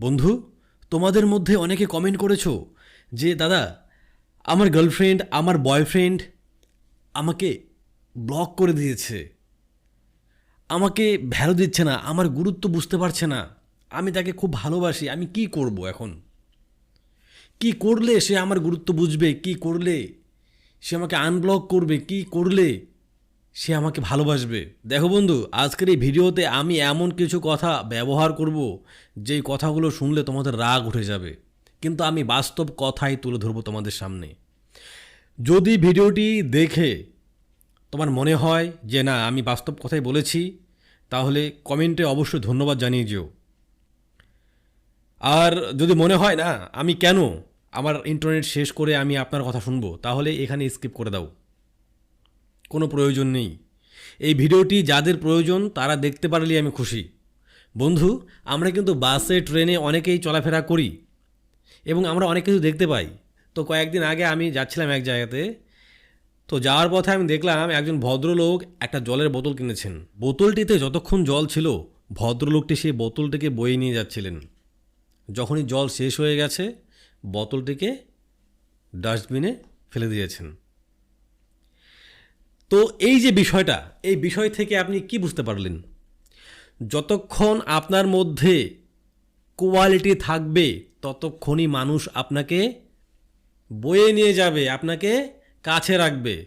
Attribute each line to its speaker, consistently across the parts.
Speaker 1: বন্ধু, তোমাদের মধ্যে অনেকে কমেন্ট করেছ যে, দাদা, আমার গার্লফ্রেন্ড আমার বয়ফ্রেন্ড আমাকে ব্লক করে দিয়েছে। আমাকে ভ্যালু দিচ্ছে না, আমার গুরুত্ব বুঝতে পারছে না। আমি তাকে খুব ভালোবাসি, আমি কি করব এখন? কি করলে সে আমার গুরুত্ব বুঝবে? কি করলে সে আমাকে আনব্লক করবে? কি করলে সে আমাকে ভালোবাসবে। দেখো বন্ধু, আজকের এই ভিডিওতে আমি এমন কিছু কথা ব্যবহার করব, যেই কথাগুলো শুনলে তোমাদের রাগ উঠে যাবে। কিন্তু আমি বাস্তব কথাই তুলে ধরবো তোমাদের সামনে। যদি ভিডিওটি দেখে তোমার মনে হয় যে না, আমি বাস্তব কথাই বলেছি, তাহলে কমেন্টে অবশ্যই ধন্যবাদ জানিয়ে যেও। আর যদি মনে হয় না, আমি কেন আমার ইন্টারনেট শেষ করে আমি আপনার কথা শুনব, তাহলে এখানে স্কিপ করে দাও। কোনো প্রয়োজন নেই। এই ভিডিওটি যাদের প্রয়োজন, তারা দেখতে পারলেই আমি খুশি। বন্ধু, আমরা কিন্তু বাসে, ট্রেনে অনেকেই চলাফেরা করি এবং আমরা অনেক কিছু দেখতে পাই। তো কয়েকদিন আগে আমি যাচ্ছিলাম এক জায়গাতে। তো যাওয়ার পথে আমি দেখলাম একজন ভদ্রলোক একটা জলের বোতল কিনেছেন। বোতলটিতে যতক্ষণ জল ছিল, ভদ্রলোকটি সেই বোতলটিকে বয়ে নিয়ে যাচ্ছিলেন। যখনই জল শেষ হয়ে গেছে, বোতলটিকে ডাস্টবিনে ফেলে দিয়েছেন। তো এই যে বিষয়টা, এই বিষয় থেকে আপনি কি বুঝতে পারলেন? যতক্ষণ আপনার মধ্যে কোয়ালিটি থাকবে, ততক্ষণই মানুষ আপনাকে বয়ে নিয়ে যাবে, আপনাকে কাছে রাখবে।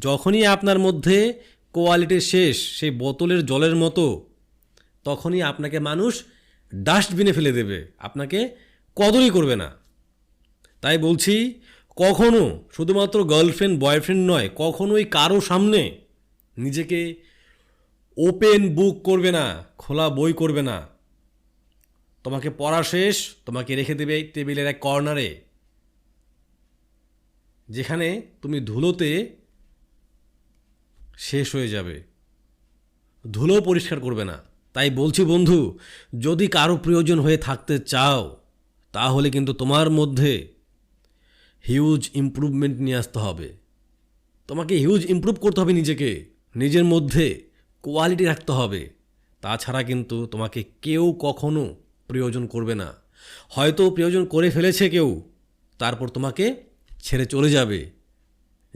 Speaker 1: যখনই আপনার মধ্যে কোয়ালিটি শেষ, সেই বোতলের জলের মতো, তখনই আপনাকে মানুষ ডাস্টবিনে ফেলে দেবে, আপনাকে কদরই করবে না। তাই বলছি কখনো শুধুমাত্র গার্লফ্রেন্ড বয়ফ্রেন্ড নয়, কখনোই কারও সামনে নিজেকে ওপেন বুক করবে না, খোলা বই করবে না। তোমাকে পড়া শেষ, তোমাকে রেখে দেবে টেবিলের এক কর্নারে যেখানে তুমি ধুলোতে শেষ হয়ে যাবে। ধুলো পরিষ্কার করবে না। তাই বলছি বন্ধু, যদি কারও প্রয়োজন হয়ে থাকতে চাও, তাহলে কিন্তু তোমার মধ্যে হিউজ ইমপ্রুভমেন্ট নিয়ে আসতে হবে। তোমাকে হিউজ ইমপ্রুভ করতে হবে নিজেকে। নিজের মধ্যে কোয়ালিটি রাখতে হবে। তাছাড়া কিন্তু তোমাকে কেউ কখনো প্রয়োজন করবে না। হয়তো প্রয়োজন করে ফেলেছে কেউ, তারপর তোমাকে ছেড়ে চলে যাবে।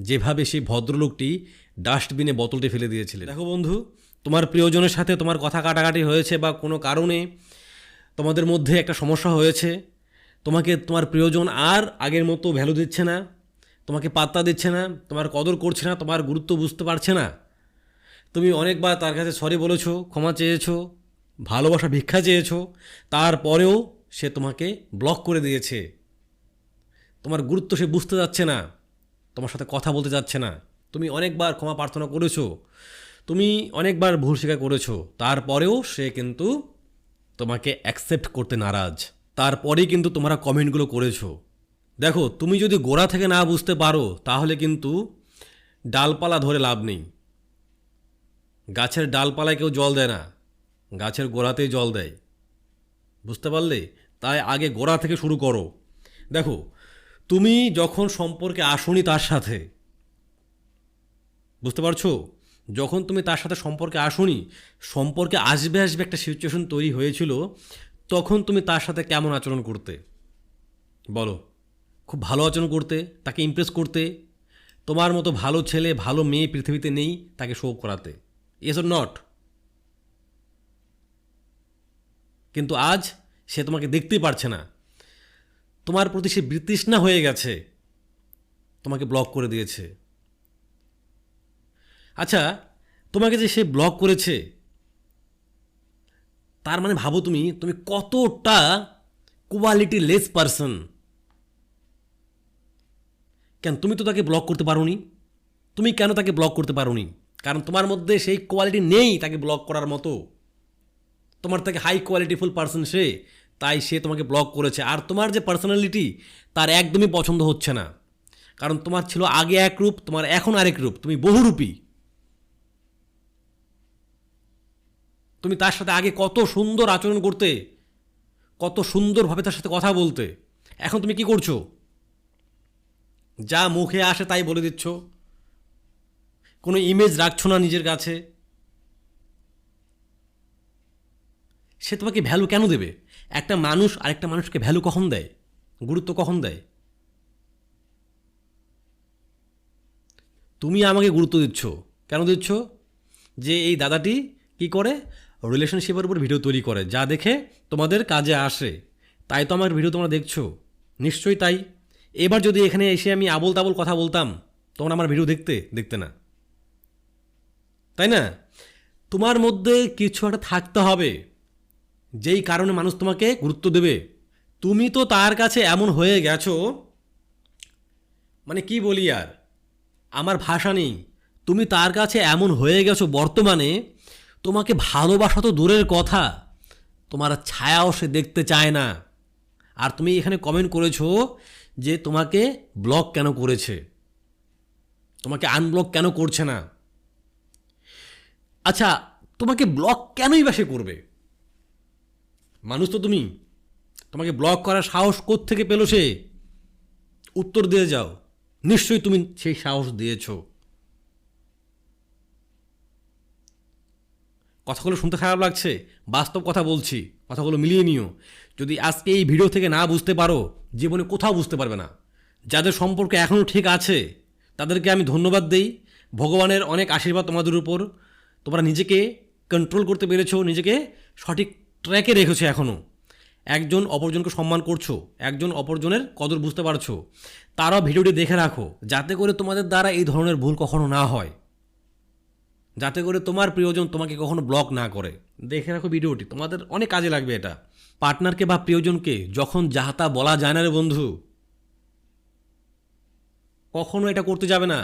Speaker 1: যেভাবে সেই ভদ্রলোকটি ডাস্টবিনে বোতলটি ফেলে দিয়েছিলেন। দেখো বন্ধু, তোমার প্রিয়জনের সাথে তোমার কথা কাটাকাটি হয়েছে বা কোনো কারণে তোমাদের মধ্যে একটা সমস্যা হয়েছে তোমাকে তোমার প্রিয়জন আর আগের মতো ভ্যালু দিচ্ছে না, তোমাকে পাত্তা দিচ্ছে না, তোমার কদর করছে না, তোমার গুরুত্ব বুঝতে পারছে না। তুমি অনেকবার তার কাছে সরি বলেছ, ক্ষমা চেয়েছো, ভালোবাসা, ভিক্ষা চেয়েছো, তারপরেও সে তোমাকে ব্লক করে দিয়েছে। তোমার গুরুত্ব সে বুঝতে যাচ্ছে না, তোমার সাথে কথা বলতে যাচ্ছে না। তুমি অনেকবার ক্ষমা প্রার্থনা করেছ, তুমি অনেকবার ভুল স্বীকার করেছ, তারপরেও সে কিন্তু তোমাকে অ্যাকসেপ্ট করতে নারাজ। তারপরেই কিন্তু তোমরা কমেন্টগুলো করেছ। দেখো, তুমি যদি গোড়া থেকে না বুঝতে পারো, তাহলে কিন্তু ডালপালা ধরে লাভ নেই। গাছের ডালপালায় কেউ জল দেয় না, গাছের গোড়াতেই জল দেয়। বুঝতে পারলে? তাই আগে গোড়া থেকে শুরু করো। দেখো, তুমি যখন সম্পর্কে আসনি তার সাথে, বুঝতে পারছ? যখন তুমি তার সাথে সম্পর্কে আসনি, সম্পর্কে আসবে আসবে একটা সিচুয়েশন তৈরি হয়েছিল তখন তুমি তার সাথে কেমন আচরণ করতে? বলো। খুব ভালো আচরণ করতে, তাকে ইমপ্রেস করতে, তোমার মতো ভালো ছেলে, ভালো মেয়ে পৃথিবীতে নেই তাকে শো করাতে। ইয়েস অর নট কিন্তু আজ সে তোমাকে দেখতেই পারছে না। তোমার প্রতি সে বিতৃষ্ণা হয়ে গেছে। তোমাকে ব্লক করে দিয়েছে। আচ্ছা তোমাকে যে সে ব্লক করেছে তার মানে ভাবো তুমি তুমি কতটা কোয়ালিটি লেস পারসন কেন তুমি তো তাকে ব্লক করতে পারোনি? তুমি কেন তাকে ব্লক করতে পারোনি? কারণ তোমার মধ্যে সেই কোয়ালিটি নেই তাকে ব্লক করার মতো। তোমার থেকে হাই কোয়ালিটিফুল পার্সন সে, তাই সে তোমাকে ব্লক করেছে। আর তোমার যে পার্সোনালিটি তার একদমই পছন্দ হচ্ছে না। কারণ তোমার ছিল আগে এক রূপ, তোমার এখন আরেক রূপ। তুমি বহুরূপী। তুমি তার সাথে আগে কত সুন্দর আচরণ করতে, কত সুন্দরভাবে তার সাথে কথা বলতে। এখন তুমি কি করছ? যা মুখে আসে তাই বলে দিচ্ছ। কোনো ইমেজ রাখছো না নিজের কাছে। সে তোমাকে ভ্যালু কেন দেবে? একটা মানুষ আরেকটা মানুষকে ভ্যালু কখন দেয়? গুরুত্ব কখন দেয়? তুমি আমাকে গুরুত্ব দিচ্ছ। কেন দিচ্ছ? যে এই দাদাটি কি করে? রিলেশনশিপের উপর ভিডিও তৈরি করে, যা দেখে তোমাদের কাজে আসে। তাই তো আমার ভিডিও তোমরা দেখছ। নিশ্চয়ই তাই। এবার যদি এখানে এসে আমি আবল তাবল কথা বলতাম, তখন আমার ভিডিও দেখতে দেখতে না। তাই না? তোমার মধ্যে কিছু একটা থাকতে হবে, যেই কারণে মানুষ তোমাকে গুরুত্ব দেবে। তুমি তো তার কাছে এমন হয়ে গেছো মানে কি বলি আর? আমার ভাষা নেই। তুমি তার কাছে এমন হয়ে গেছো বর্তমানে তোমাকে ভালোবাসা তো দূরের কথা। তোমার ছায়াও সে দেখতে চায় না। আর তুমি এখানে কমেন্ট করেছ যে তোমাকে ব্লক কেন করেছে? তোমাকে আনব্লক কেন করছে না? আচ্ছা তোমাকে ব্লক কেনই বা সে করবে? মানুষ তো তুমি। তোমাকে ব্লক করার সাহস থেকে পেল সে? উত্তর দিয়ে যাও। নিশ্চয়ই তুমি সেই সাহস দিয়েছ। কথাগুলো শুনতে খারাপ লাগছে, বাস্তব কথা বলছি, কথাগুলো মিলিয়ে নিও। যদি আজকে এই ভিডিও থেকে না বুঝতে পারো, জীবনে কোথাও বুঝতে পারবে না। যাদের সম্পর্ক এখনও ঠিক আছে, তাদেরকে আমি ধন্যবাদ দেই। ভগবানের অনেক আশীর্বাদ তোমাদের উপর। তোমরা নিজেকে কন্ট্রোল করতে পেরেছ, নিজেকে সঠিক ট্র্যাকে রেখেছো এখনও একজন অপরজনকে সম্মান করছ, একজন অপরজনের কদর বুঝতে পারছ। তারাও ভিডিওটি দেখে রাখো, যাতে করে তোমাদের দ্বারা এই ধরনের ভুল কখনো না হয়। যাতে করে তোমার প্রিয়জন তোমাকে কখনো ব্লক না করে। দেখে রাখো ভিডিওটি, তোমাদের অনেক কাজে লাগবে এটা। পার্টনারকে বা প্রিয়জনকে যখন যাহা তা বলা যায় না রে বন্ধু, কখনো এটা করতে যাবে না।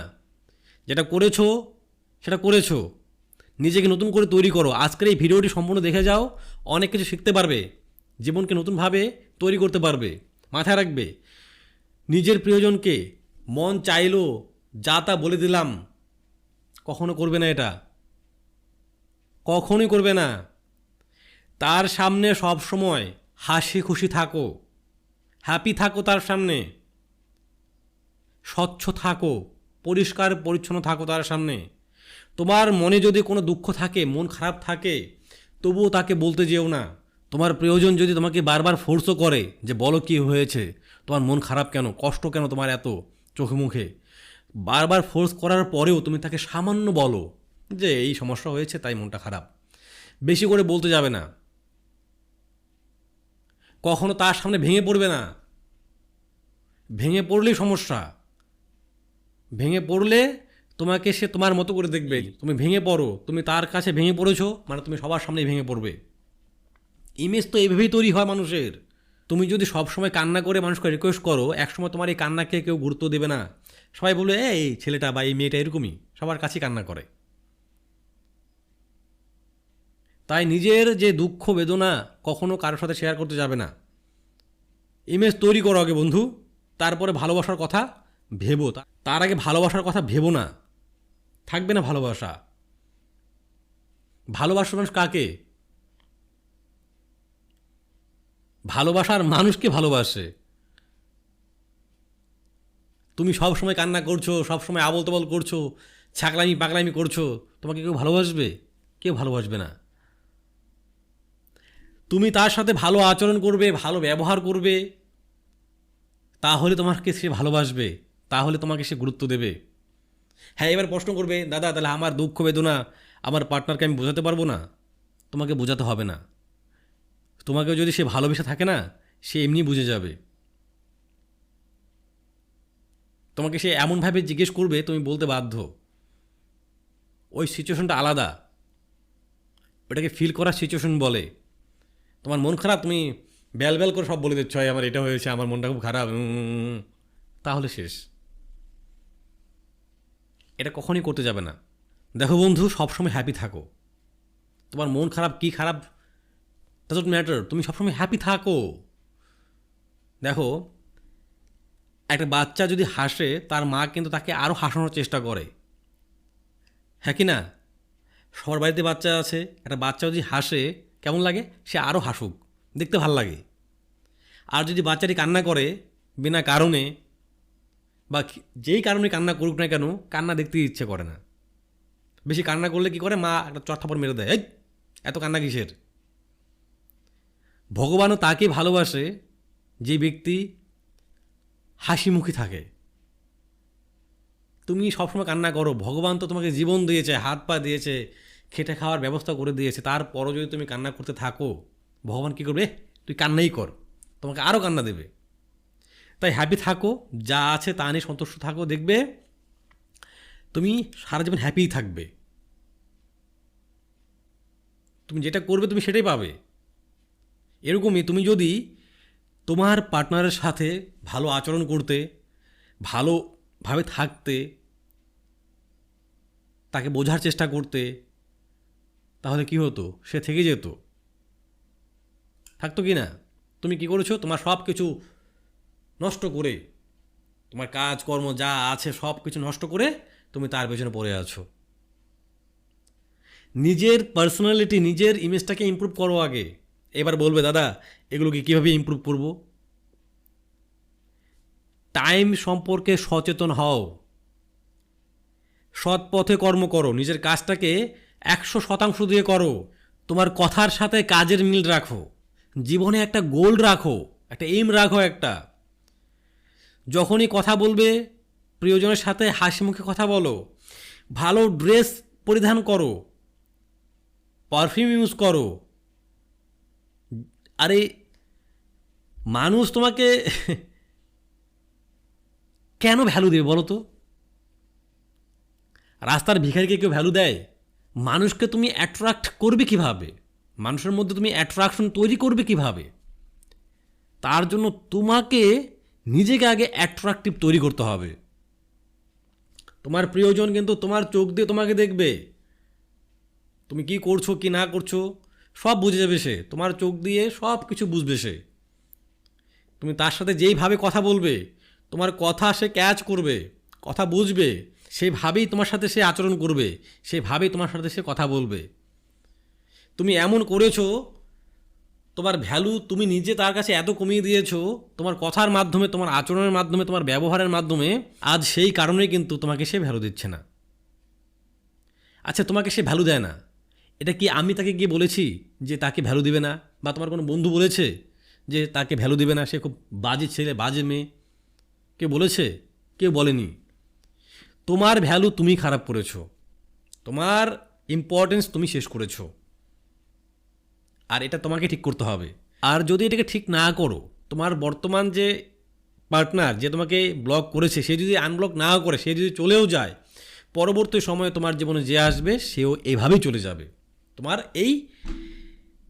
Speaker 1: যেটা করেছ, সেটা করেছ। নিজেকে নতুন করে তৈরি করো। আজকের এই ভিডিওটি সম্পূর্ণ দেখে যাও, অনেক কিছু শিখতে পারবে, জীবনকে নতুনভাবে তৈরি করতে পারবে, মাথায় রাখবে। নিজের প্রিয়জনকে মন চাইলো, যা তা বলে দিলাম কখনো করবে না এটা। কখনোই করবে না। তার সামনে সব সময় হাসি খুশি থাকো। হ্যাপি থাকো তার সামনে। স্বচ্ছ থাকো। পরিষ্কার, পরিচ্ছন্ন থাকো তার সামনে। তোমার মনে যদি কোনো দুঃখ থাকে, মন খারাপ থাকে, তবুও তাকে বলতে যেও না। তোমার প্রয়োজন যদি তোমাকে বারবার ফোর্সও করে যে বলো কি হয়েছে, তোমার মন খারাপ কেন? কষ্ট কেন তোমার এত চোখে মুখে? বারবার ফোর্স করার পরেও তুমি তাকে সামান্য বলো যে এই সমস্যা হয়েছে তাই মনটা খারাপ। বেশি করে বলতে যাবে না। কখনো তার সামনে ভেঙে পড়বে না। ভেঙে পড়লেই সমস্যা। ভেঙে পড়লে তোমাকে সে তোমার মতো করে দেখবে। তুমি ভেঙে পড়ো। তুমি তার কাছে ভেঙে পড়েছো মানে তুমি সবার সামনে ভেঙে পড়বে। ইমেজ তো এইভাবেই তৈরি হয় মানুষের। তুমি যদি সব সময় কান্না করে মানুষকে রিকোয়েস্ট করো, একসময় তোমার এই কান্নাকে কেউ গুরুত্ব দেবে না। সবাই বলবে, এই ছেলেটা বা এই মেয়েটা এরকমই, সবার কাছেই কান্না করে। তাই নিজের যে দুঃখ, বেদনা কখনো কারোর সাথে শেয়ার করতে যাবে না। ইমেজ তৈরি করো আগে বন্ধু, তারপরে ভালোবাসার কথা ভেবো। তার আগে ভালোবাসার কথা ভেবো না। থাকবে না ভালোবাসা। ভালোবাসার মানুষ কাকে? ভালোবাসার মানুষকে ভালোবাসে। তুমি সব সময় কান্না করছ, সব সময় আবল তাবল করছ, ছাকলামি পাকলামি করছ, তোমাকে কেউ ভালোবাসবে? কেউ ভালোবাসবে না। তুমি তার সাথে ভালো আচরণ করবে, ভালো ব্যবহার করবে, তাহলে তোমাকে সে ভালোবাসবে, তাহলে তোমাকে সে গুরুত্ব দেবে। হ্যাঁ এবার প্রশ্ন করবে, দাদা, তাহলে আমার দুঃখ বেদনা আমার পার্টনারকে আমি বোঝাতে পারব না? তোমাকে বোঝাতে হবে না। তোমাকে যদি সে ভালোবেসে থাকে না সে এমনি বুঝে যাবে। তোমাকে সে এমনভাবে জিজ্ঞেস করবে তুমি বলতে বাধ্য। ওই সিচুয়েশনটা আলাদা। ওটাকে ফিল করার সিচুয়েশন বলে। তোমার মন খারাপ তুমি ব্যাল ব্যাল করে সব বলে দিচ্ছ "এই আমার এটা হয়েছে আমার মনটা খুব খারাপ। উম, উম, উম।" তাহলে শেষ। এটা কখনই করতে যাবে না। দেখো বন্ধু সবসময় হ্যাপি থাকো। তোমার মন খারাপ কি খারাপ ডাজন্ট ম্যাটার তুমি সবসময় হ্যাপি থাকো। দেখো, একটা বাচ্চা যদি হাসে, তার মা কিন্তু তাকে আরও হাসানোর চেষ্টা করে। হ্যাঁ কি না? সবার বাড়িতে বাচ্চা আছে, একটা বাচ্চা যদি হাসে, কেমন লাগে? সে আরও হাসুক। দেখতে ভালো লাগে। আর যদি বাচ্চাটি কান্না করে, বিনা কারণে, বা যেই কারণে কান্না করুক না কেন, কান্না দেখতে ইচ্ছে করে না। বেশি কান্না করলে কি করে? মা একটা চটথাপড় মেরে দেয়। এত কান্না কিসের? ভগবানও তাকে ভালোবাসে যে ব্যক্তি হাসিমুখী থাকে। তুমি সবসময় কান্না করো, ভগবান তো তোমাকে জীবন দিয়েছে, হাত পা দিয়েছে, খেটে খাওয়ার ব্যবস্থা করে দিয়েছে, তারপরও যদি তুমি কান্না করতে থাকো, ভগবান কী করবে? তুই কান্নাই কর, তোমাকে আরও কান্না দেবে। তাই হ্যাপি থাকো, যা আছে তা নিয়ে সন্তুষ্ট থাকো, দেখবে তুমি সারা জীবন হ্যাপিই থাকবে। তুমি যেটা করবে তুমি সেটাই পাবে। এরকমই তুমি যদি তোমার পার্টনারের সাথে ভালো আচরণ করতে, ভালোভাবে থাকতে, তাকে বোঝার চেষ্টা করতে, তাহলে কি হতো? সে থেকে যেত। থাকতো কি না? তুমি কি করেছ? তোমার সব কিছু নষ্ট করে, তোমার কাজকর্ম যা আছে সব কিছু নষ্ট করে তুমি তার পেছনে পড়ে আছো। নিজের পার্সোনালিটি নিজের ইমেজটাকে ইমপ্রুভ করো আগে। এবার বলবে, দাদা, এগুলোকে কীভাবে ইমপ্রুভ করব? টাইম সম্পর্কে সচেতন হও। সৎ পথে কর্ম করো। নিজের কাজটাকে একশো শতাংশ দিয়ে করো। তোমার কথার সাথে কাজের মিল রাখো। জীবনে একটা গোল রাখো, একটা এইম রাখো একটা। যখনই কথা বলবে, প্রিয়জনের সাথে হাসি মুখে কথা বলো। ভালো ড্রেস পরিধান করো। পারফিউম ইউজ করো। আরে, মানুষ তোমাকে কেন ভ্যালু দেবে বলো তো? রাস্তার ভিখারিকে কেউ ভ্যালু দেয়? মানুষকে তুমি অ্যাট্রাক্ট করবে কীভাবে? মানুষের মধ্যে তুমি অ্যাট্রাকশন তৈরি করবে কীভাবে? তার জন্য তোমাকে নিজেকে আগে অ্যাট্রাকটিভ তৈরি করতে হবে। তোমার প্রিয়জন কিন্তু তোমার চোখ দিয়ে তোমাকে দেখবে। তুমি কি করছ, কি না করছ? সব বুঝে যাবে সে। তোমার চোখ দিয়ে সব কিছু বুঝবে সে। তুমি তার সাথে যেইভাবে কথা বলবে, তোমার কথা সে ক্যাচ করবে, কথা বুঝবে সেইভাবেই তোমার সাথে সে আচরণ করবে সেইভাবেই তোমার সাথে সে কথা বলবে। তুমি এমন করেছ, তোমার ভ্যালু তুমি নিজে তার কাছে এত কমিয়ে দিয়েছ, তোমার কথার মাধ্যমে, তোমার আচরণের মাধ্যমে, তোমার ব্যবহারের মাধ্যমে, আজ সেই কারণেই কিন্তু তোমাকে সে ভ্যালু দিচ্ছে না। আচ্ছা তোমাকে সে ভ্যালু দেয় না। এটা কি আমি তাকে গিয়ে বলেছি যে তাকে ভ্যালু দিবে না? বা তোমার কোনো বন্ধু বলেছে যে তাকে ভ্যালু দিবে না? সে খুব বাজে ছেলে, বাজে মেয়ে। কে বলেছে? কেউ বলেনি। তোমার ভ্যালু তুমি খারাপ করেছ। তোমার ইম্পর্টেন্স তুমি শেষ করেছ। আর এটা তোমাকে ঠিক করতে হবে। আর যদি এটাকে ঠিক না করো, তোমার বর্তমান যে পার্টনার যে তোমাকে ব্লক করেছে, সে যদি আনব্লক না করে, সে যদি চলেও যায়, পরবর্তী সময়ে তোমার জীবনে যে আসবে, সেও এভাবেই চলে যাবে। তোমার এই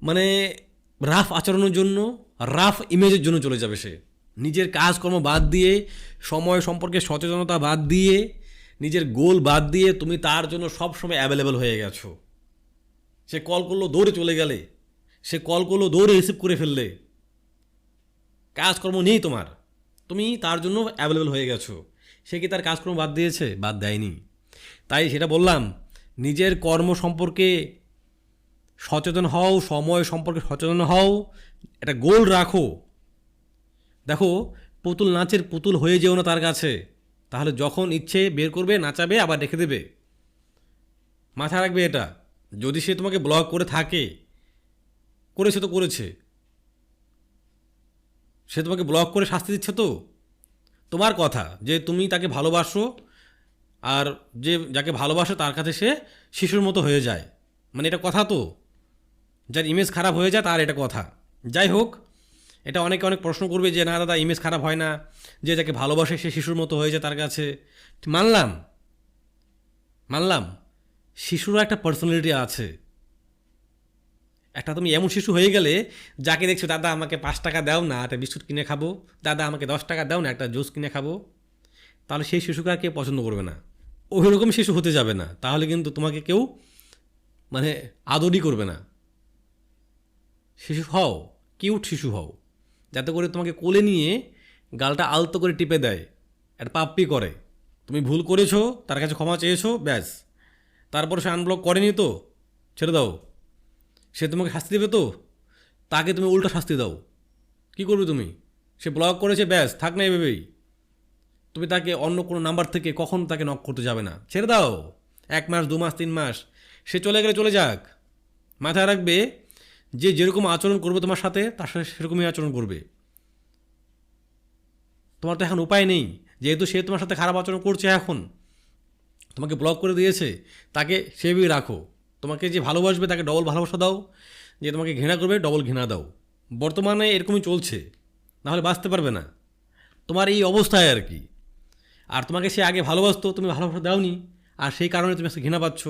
Speaker 1: মানে রাফ আচরণের জন্য, রাফ ইমেজের জন্য চলে যাবে সে। নিজের কাজকর্ম বাদ দিয়ে, সময় সম্পর্কে সচেতনতা বাদ দিয়ে, নিজের গোল বাদ দিয়ে তুমি তার জন্য সব সময় অ্যাভেলেবেল হয়ে গেছো। সে কল করল, দৌড়ে চলে গেলে। সে কল করল, দৌড়ে রিসিভ করে ফেললে। কাজকর্ম নেই তোমার। তুমি তার জন্য অ্যাভেলেবেল হয়ে গেছো। সে কি তার কাজকর্ম বাদ দিয়েছে? বাদ দেয়নি। তাই সেটা বললাম, নিজের কর্ম সম্পর্কে সচেতন হও, সময় সম্পর্কে সচেতন হও একটা গোল রাখো। দেখো, পুতুল নাচের পুতুল হয়ে যেও না তার কাছে। তাহলে যখন ইচ্ছে বের করবে, নাচাবে, আবার রেখে দেবে। মাথায় রাখবে এটা। যদি সে তোমাকে ব্লক করে থাকে, করেছে তো করেছে। সে তোমাকে ব্লক করে শাস্তি দিচ্ছে তো? তোমার কথা, যে তুমি তাকে ভালোবাসো, আর যে যাকে ভালোবাসো তার কাছে সে শিশুর মতো হয়ে যায়। মানে এটা কথা তো? যার ইমেজ খারাপ হয়ে যায় তার এটা কথা। যাই হোক, এটা অনেকে অনেক প্রশ্ন করবে যে, না দাদা ইমেজ খারাপ হয় না। যে যাকে ভালোবাসে, সে শিশুর মতো হয়ে যায় তার কাছে। মানলাম। মানলাম। শিশুরা একটা পার্সোনালিটি আছে। একটা তুমি এমন শিশু হয়ে গেলে, যাকে দেখছ, দাদা, আমাকে পাঁচ টাকা দাও না, একটা বিস্কুট কিনে খাব। দাদা, আমাকে দশ টাকা দাও না, একটা জুস কিনে খাব। তাহলে সেই শিশুকে আর কেউ পছন্দ করবে না। ওই রকম শিশু হতে যাবে না। তাহলে কিন্তু তোমাকে কেউ মানে আদরই করবে না। শিশু হও, কিউট শিশু হও। যাতে করে তোমাকে কোলে নিয়ে গালটা আলতো করে টিপে দেয় একটা পাপ্পি করে। তুমি ভুল করেছ, তার কাছে ক্ষমা চেয়েছো, ব্যাস। তারপর সে আনব্লক করেনি তো, ছেড়ে দাও। সে তোমাকে শাস্তি দেবে তো, তাকে তুমি উল্টো শাস্তি দাও। কি করবে তুমি? সে ব্লক করেছে, ব্যাস, থাক না এভাবেই তুমি তাকে অন্য কোনো নাম্বার থেকে কখন তাকে নক করতে যাবে না। ছেড়ে দাও। এক মাস, দু মাস, তিন মাস, সে চলে গেলে চলে যাক। মাথায় রাখবে যে যেরকম আচরণ করবে তোমার সাথে, তার সাথে সেরকমই আচরণ করবে। তোমার তো এখন উপায় নেই। যেহেতু সে তোমার সাথে খারাপ আচরণ করছে এখন, তোমাকে ব্লক করে দিয়েছে, তাকে সেভাবেই রাখো। তোমাকে যে ভালোবাসবে, তাকে ডবল ভালোবাসা দাও। যে তোমাকে ঘৃণা করবে ডবল ঘৃণা দাও। বর্তমানে এরকমই চলছে, নাহলে বাঁচতে পারবে না। তোমার এই অবস্থায় আর কি। আর তোমাকে সে আগে ভালোবাসতো, তুমি ভালোবাসা দাওনি, আর সেই কারণে তুমি ঘৃণা পাচ্ছ।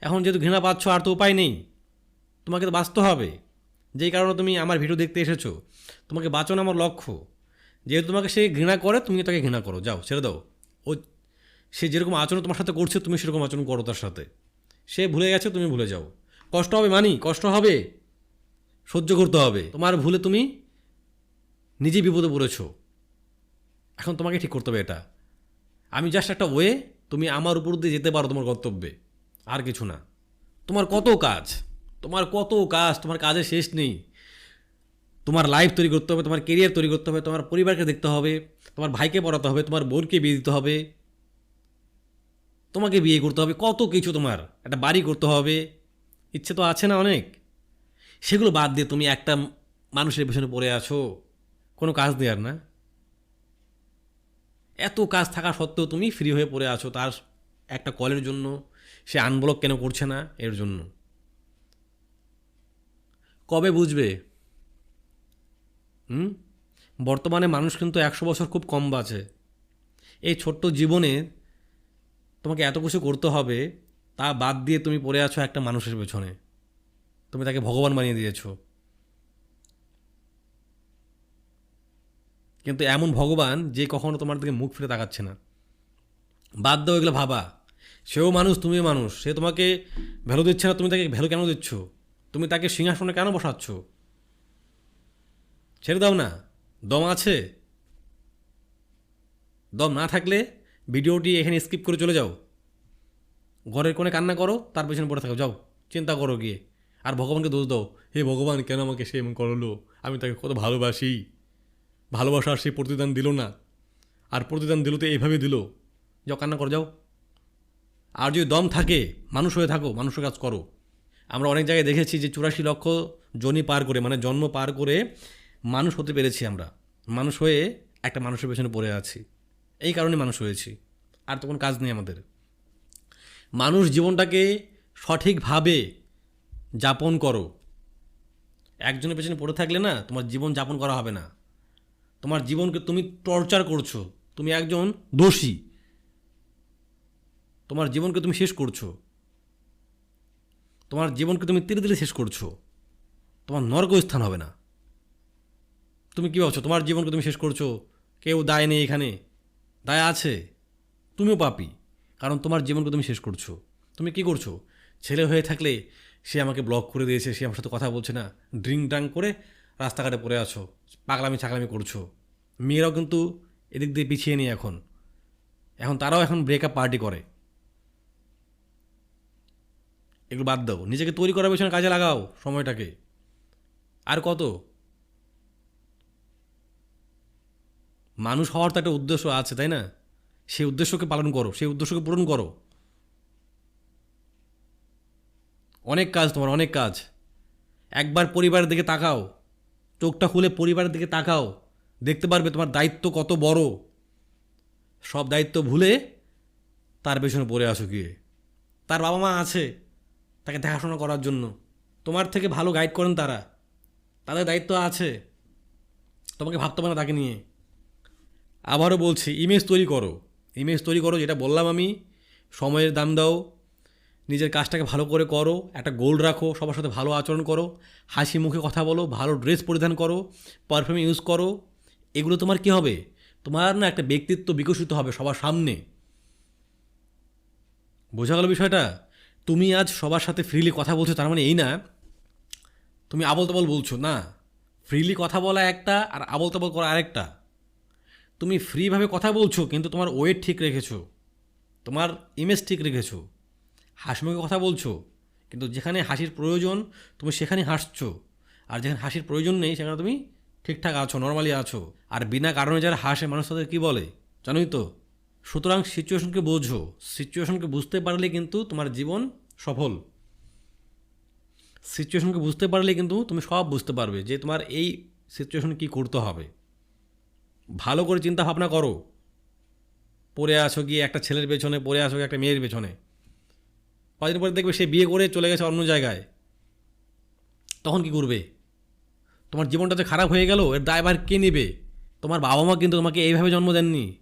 Speaker 1: এখন যেহেতু ঘৃণা পাচ্ছ, আর তো উপায় নেই। তোমাকে তো বাঁচতে হবে। যেই কারণে তুমি আমার ভিডিও দেখতে এসেছ। তোমাকে বাঁচানো আমার লক্ষ্য। যেহেতু তোমাকে সে ঘৃণা করে, তুমি তাকে ঘৃণা করো। যাও, ছেড়ে দাও। ও সে যেরকম আচরণ তোমার সাথে করছে, তুমি সেরকম আচরণ করো তার সাথে। সে ভুলে গেছে, তুমি ভুলে যাও। কষ্ট হবে মানি, কষ্ট হবে। সহ্য করতে হবে। তোমার ভুলে তুমি নিজে বিপদে পড়েছো। এখন তোমাকে ঠিক করতে হবে এটা। আমি জাস্ট একটা ওয়ে তুমি আমার উপর দিয়ে যেতে পারো তোমার কর্তব্যে আর কিছু না। তোমার কত কাজ? তোমার কত কাজ, তোমার কাজের শেষ নেই। তোমার লাইফ তৈরি করতে হবে, তোমার কেরিয়ার তৈরি করতে হবে, তোমার পরিবারকে দেখতে হবে, তোমার ভাইকে পড়াতে হবে, তোমার বোনকে বিয়ে দিতে হবে, তোমাকে বিয়ে করতে হবে, কত কিছু তোমার, একটা বাড়ি করতে হবে, ইচ্ছে তো আছে না অনেক। সেগুলো বাদ দিয়ে তুমি একটা মানুষের পেছনে পড়ে আছো, কোনো কাজ দেওয়ার না। এত কাজ থাকা সত্ত্বেও তুমি ফ্রি হয়ে পড়ে আছো, তার একটা কলের জন্য, সে আনব্লক কেন করছে না, এর জন্য। কবে বুঝবে? হুম? বর্তমানে মানুষ কিন্তু একশো বছর খুব কম বাঁচে। এই ছোট্ট জীবনে তোমাকে এত কিছু করতে হবে, তা বাদ দিয়ে তুমি পড়ে আছো একটা মানুষের পেছনে। তুমি তাকে ভগবান বানিয়ে দিয়েছ। কিন্তু এমন ভগবান যে কখনো তোমার দিকে মুখ ফিরে তাকাচ্ছে না। বাদ দাও এগুলো ভাবা। সেও মানুষ, তুমিও মানুষ। সে তোমাকে ভ্যালু দিচ্ছে না, তুমি তাকে ভ্যালু কেন দিচ্ছ? তুমি তাকে সিংহাসনে কেন বসাচ্ছ? ছেড়ে দাও না, দম আছে। দম না থাকলে ভিডিওটি এখানে স্কিপ করে চলে যাও। ঘরের কোণে কান্না করো, তার পেছনে পড়ে থাকো, যাও, চিন্তা করো গিয়ে। আর ভগবানকে দোষ দাও, হে ভগবান, কেন আমাকে সে এমন করল? আমি তাকে কত ভালোবাসি। ভালোবাসার সে প্রতিদান দিল না। আর প্রতিদান দিল তো এইভাবে দিল। যাও, কান্না করো, যাও। আর যদি দম থাকে, মানুষ হয়ে থাকো, মানুষের কাজ করো। আমরা অনেক জায়গায় দেখেছি যে চুরাশি লক্ষ জনি পার করে মানে জন্ম পার করে মানুষ হতে পেরেছি আমরা। মানুষ হয়ে একটা মানুষের পেছনে পড়ে আছি। এই কারণে মানুষ হয়েছি। আর তো কোনো কাজ নেই আমাদের। মানুষ জীবনটাকে সঠিকভাবে যাপন করো। একজনের পেছনে পড়ে থাকলে না তোমার জীবন যাপন করা হবে না। তোমার জীবনকে তুমি টর্চার করছ। তুমি একজন দোষী। তোমার জীবনকে তুমি শেষ করছ। তোমার জীবনকে তুমি ধীরে ধীরে শেষ করছ। তোমার নরক স্থান হবে না। তুমি কী ভাবছ, তোমার জীবনকে তুমি শেষ করছ? কেউ দায় নেই এখানে। দায় আছে। তুমিও পাপি, কারণ তোমার জীবনকে তুমি শেষ করছ। তুমি কি করছ? ছেলে হয়ে থাকলে সে আমাকে ব্লক করে দিয়েছে, সে আমার সাথে কথা বলছে না। ড্রিঙ্ক ড্রাঙ্ক করে রাস্তাঘাটে পড়ে আছো, পাগলামি ছাগলামি করছ। মেয়েরাও কিন্তু এদিক দিয়ে পিছিয়ে নেই এখন। এখন তারাও এখন ব্রেকআপ পার্টি করে। এগুলো বাদ দাও। নিজেকে তৈরি করার পেছনে কাজে লাগাও সময়টাকে। আর কত? মানুষ হওয়ার তো একটা উদ্দেশ্য আছে, তাই না? সেই উদ্দেশ্যকে পালন করো, সেই উদ্দেশ্যকে পূরণ করো। অনেক কাজ তোমার, অনেক কাজ। একবার পরিবারের দিকে তাকাও। চোখটা খুলে পরিবারের দিকে তাকাও। দেখতে পারবে তোমার দায়িত্ব কত বড়। সব দায়িত্ব ভুলে তার পেছনে পড়ে আসো গিয়ে। তার বাবা মা আছে। তাকে দেখাশোনা করার জন্য। তোমার থেকে ভালো গাইড করেন তারা। তাদের দায়িত্ব আছে। তোমাকে ভাবতে হবে না তাকে নিয়ে। আবারও বলছি ইমেজ তৈরি করো। ইমেজ তৈরি করো, যেটা বললাম আমি। সময়ের দাম দাও। নিজের কাজটাকে ভালো করে করো। একটা গোল রাখো। সবার সাথে ভালো আচরণ করো। হাসি মুখে কথা বলো। ভালো ড্রেস পরিধান করো। পারফিউম ইউজ করো। এগুলো তোমার কি হবে? তোমার না একটা ব্যক্তিত্ব বিকশিত হবে সবার সামনে। বোঝা গেল বিষয়টা? তুমি আজ সবার সাথে ফ্রিলি কথা বলছো, তার মানে এই না, তুমি আবল তাবল বলছো, না। ফ্রিলি কথা বলা একটা আর আবল তাবল করা আরেকটা। তুমি ফ্রিভাবে কথা বলছো, কিন্তু তোমার ওয়েট ঠিক রেখেছো। তোমার ইমেজ ঠিক রেখেছো। হাসিমুখে কথা বলছো, কিন্তু যেখানে হাসির প্রয়োজন, তুমি সেখানে হাসছো। আর যেখানে হাসির প্রয়োজন নেই, সেখানে তুমি ঠিকঠাক আছো নর্মালি আছো। আর বিনা কারণে যারা হাসে, মানুষ তাদের কী বলে? জানোই তো। সুতরাং সিচুয়েশনকে বোঝো। সিচুয়েশনকে বুঝতে পারলে কিন্তু তোমার জীবন সফল। সিচুয়েশনকে বুঝতে পারলে কিন্তু তুমি সব বুঝতে পারবে যে তোমার এই সিচুয়েশন কি করতে হবে। ভালো করে চিন্তা ভাবনা করো। পড়ে আসো গিয়ে একটা ছেলের পেছনে, পড়ে আসো একটা মেয়ের পেছনে। কদিন পরে দেখবে সে বিয়ে করে চলে গেছে অন্য জায়গায়। তখন কি করবে? তোমার জীবনটা যে খারাপ হয়ে গেল, এর দায়ভার কে নেবে? তোমার বাবা মা কিন্তু তোমাকে এইভাবে জন্ম দেননি।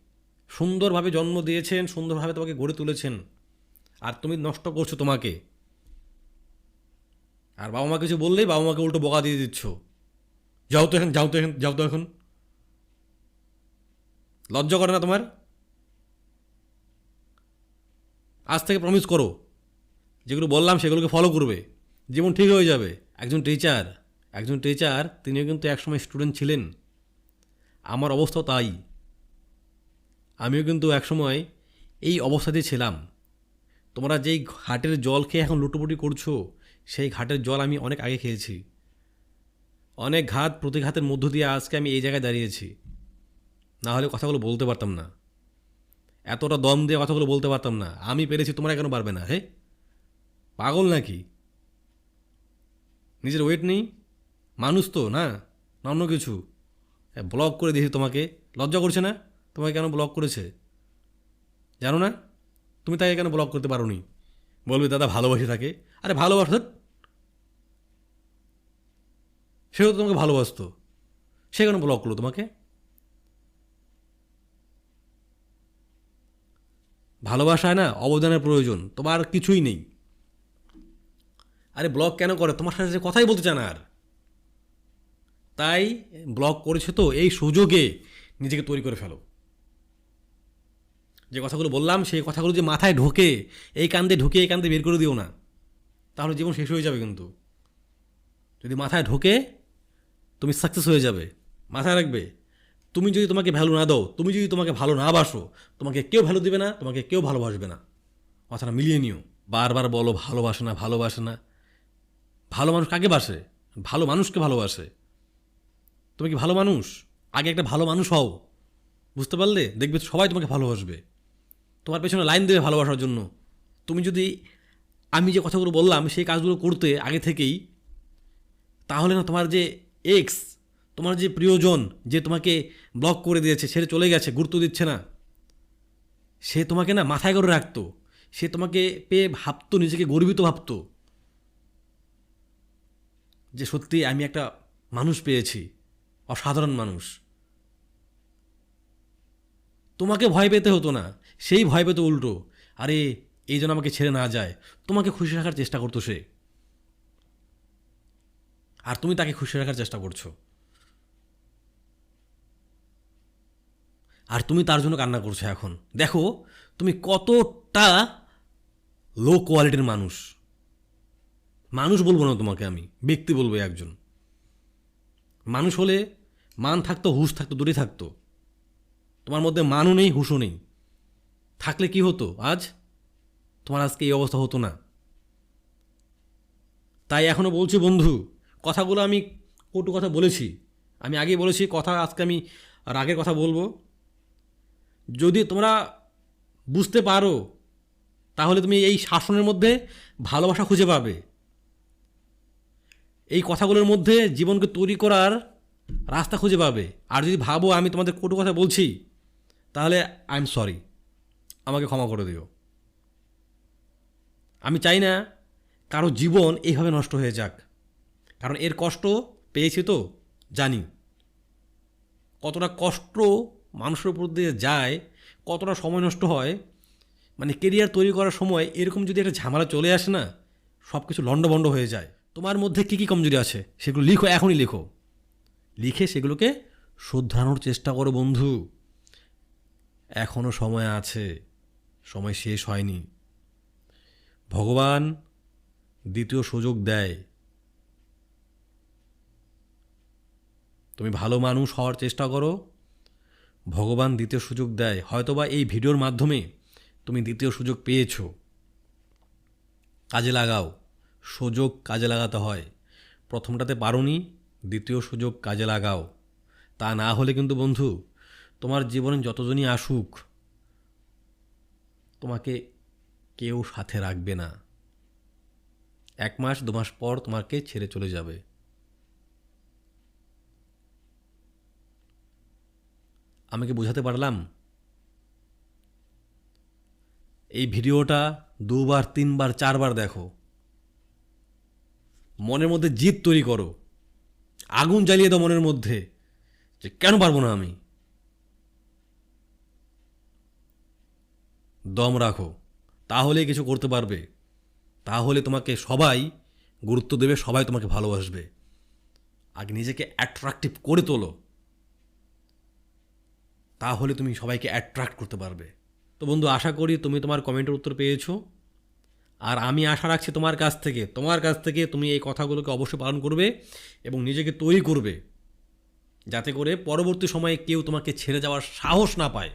Speaker 1: সুন্দরভাবে জন্ম দিয়েছেন, সুন্দরভাবে তোমাকে গড়ে তুলেছেন, আর তুমি নষ্ট করছ তোমাকে। আর বাবা মা কিছু বললেই বাবা মাকে উল্টো বকা দিয়ে দিচ্ছ। যাও তো এখন, যাও তো এখন, যাও তো এখন। লজ্জা করে না তোমার? আজ থেকে প্রমিস করো, যেগুলো বললাম সেগুলোকে ফলো করবে। জীবন ঠিক হয়ে যাবে। একজন টিচার একজন টিচার তিনিও কিন্তু একসময় স্টুডেন্ট ছিলেন। আমার অবস্থাও তাই। আমিও কিন্তু একসময় এই অবস্থাতেই ছিলাম। তোমরা যেই ঘাটের জল খেয়ে এখন লুটোপুটি করছ, সেই ঘাটের জল আমি অনেক আগে খেয়েছি। অনেক ঘাত প্রতিঘাতের মধ্য দিয়ে আজকে আমি এই জায়গায় দাঁড়িয়েছি। না হলে কথাগুলো বলতে পারতাম না। এতটা দম দিয়ে কথাগুলো বলতে পারতাম না। আমি পেরেছি তোমরা কেন পারবে না, হে? পাগল নাকি? নিজের ওয়েট নেই? মানুষ তো, না? অন্য কিছু। ব্লক করে দিয়েছি তোমাকে। লজ্জা করছে না? তোমাকে কেন ব্লক করেছে? জানো না? তুমি তাকে কেন ব্লক করতে পারো নি বলবে, দাদা, ভালোবাসি থাকে আরে ভালোবাসত সেও তো তোমাকে ভালোবাসতো। সে কেন ব্লক করল তোমাকে? ভালোবাসায় না, অবদানের প্রয়োজন। তোমার কিছুই নেই। আরে ব্লক কেন করে? তোমার সাথে কথাই বলতে চায় না আর। তাই ব্লক করেছে তো এই সুযোগে নিজেকে তৈরি করে ফেলো। যে কথাগুলো বললাম, সেই কথাগুলো যে মাথায় ঢোকে, এই কান্দে ঢুকে, এই কান্দে বের করে দিও না। তাহলে জীবন শেষ হয়ে যাবে কিন্তু। যদি মাথায় ঢোকে, তুমি সাকসেস হয়ে যাবে। মাথায় রাখবে, তুমি যদি তোমাকে ভ্যালু না দাও, তুমি যদি তোমাকে ভালো না বাসো, তোমাকে কেউ ভ্যালু দিবে না, তোমাকে কেউ ভালোবাসবে না। কথাটা মিলিয়ে নিও। বারবার বলো, ভালোবাসে না ভালোবাসে না। ভালো মানুষ কাকে বাসে? ভালো মানুষকে ভালোবাসে। তুমি কি ভালো মানুষ? আগে একটা ভালো মানুষ হও। বুঝতে পারলে? দেখবে সবাই তোমাকে ভালোবাসবে। তোমার পেছনে লাইন দেবে ভালোবাসার জন্য। তুমি যদি আমি যে কথাগুলো বললাম, সেই কাজগুলো করতে আগে থেকেই, তাহলে না তোমার যে এক্স তোমার যে প্রিয়জন যে তোমাকে ব্লক করে দিয়েছে ছেড়ে চলে গেছে, গুরুত্ব দিচ্ছে না। সে তোমাকে না মাথায় করে রাখতো। সে তোমাকে পেয়ে ভাবতো, নিজেকে গর্বিত ভাবতো। যে সত্যি আমি একটা মানুষ পেয়েছি, অসাধারণ মানুষ। তোমাকে ভয় পেতে হতো না। সেই ভয় পেতো উল্টো। আরে, এই যেন আমাকে ছেড়ে না যায়। তোমাকে খুশি রাখার চেষ্টা করতো সে। আর তুমি তাকে খুশি রাখার চেষ্টা করছ। আর তুমি তার জন্য কান্না করছ এখন। দেখো, তুমি কতটা লো কোয়ালিটির মানুষ। মানুষ বলব না তোমাকে আমি, ব্যক্তি বলব একজন। মানুষ হলে মান থাকতো, হুশ থাকতো দূরে থাকতো। তোমার মধ্যে মানও নেই, হুশও নেই। থাকলে কি হতো? আজ? তোমার আজকে এই অবস্থা হতো না। তাই এখনও বলছি বন্ধু, কথাগুলো আমি কটু কথা বলেছি। আমি আগেই বলেছি, কথা আজকে আমি রাগের কথা বলব। যদি তোমরা বুঝতে পারো, তাহলে তুমি এই শাসনের মধ্যে ভালোবাসা খুঁজে পাবে। এই কথাগুলোর মধ্যে জীবনকে তৈরি করার রাস্তা খুঁজে পাবে। আর যদি ভাবো আমি তোমাদের কটু কথা বলছি, তাহলে আই এম সরি আমাকে ক্ষমা করে দিও। আমি চাই না কারও জীবন এইভাবে নষ্ট হয়ে যাক। কারণ এর কষ্ট পেয়েছি তো, জানি। কতটা কষ্ট মানুষের উপর দিয়ে যায়, কতটা সময় নষ্ট হয় মানে কেরিয়ার তৈরি করার সময় এরকম যদি একটা ঝামেলা চলে আসে না সব কিছু লণ্ডভণ্ড হয়ে যায়। তোমার মধ্যে কী কী কমজোরি আছে সেগুলো লিখো, এখনই লিখো। লিখে সেগুলোকে শুধরানোর চেষ্টা করো বন্ধু। এখনও সময় আছে। সময় শেষ হয়নি। ভগবান দ্বিতীয় সুযোগ দেয়। তুমি ভালো মানুষ হওয়ার চেষ্টা করো। ভগবান দ্বিতীয় সুযোগ দেয়। হয়তোবা এই ভিডিওর মাধ্যমে তুমি দ্বিতীয় সুযোগ পেয়েছ। কাজে লাগাও। সুযোগ কাজে লাগাতে হয়। প্রথমটাতে পারোনি, দ্বিতীয় সুযোগ কাজে লাগাও। তা না হলে কিন্তু বন্ধু, তোমার জীবনে যতজনই আসুক তোমাকে কেউ সাথে রাখবে না। এক মাস, দু মাস পর তোমাকে ছেড়ে চলে যাবে। আমি কি বোঝাতে পারলাম? এই ভিডিওটা দুবার, তিনবার, চারবার দেখো। মনের মধ্যে জিদ তৈরি করো। আগুন জ্বালিয়ে দাও মনের মধ্যে যে কেন পারব না আমি? দম রাখো। তাহলে কিছু করতে পারবে। তাহলে তোমাকে সবাই গুরুত্ব দেবে, সবাই তোমাকে ভালোবাসবে। আগে নিজেকে অ্যাট্রাকটিভ করে তোলো। তাহলে তুমি সবাইকে অ্যাট্রাক্ট করতে পারবে। তো বন্ধু, আশা করি তুমি তোমার কমেন্টের উত্তর পেয়েছ। আর আমি আশা রাখছি তোমার কাছ থেকে, তোমার কাছ থেকে তুমি এই কথাগুলোকে অবশ্যই পালন করবে এবং নিজেকে তৈরি করবে। যাতে করে পরবর্তী সময়ে কেউ তোমাকে ছেড়ে যাওয়ার সাহস না পায়।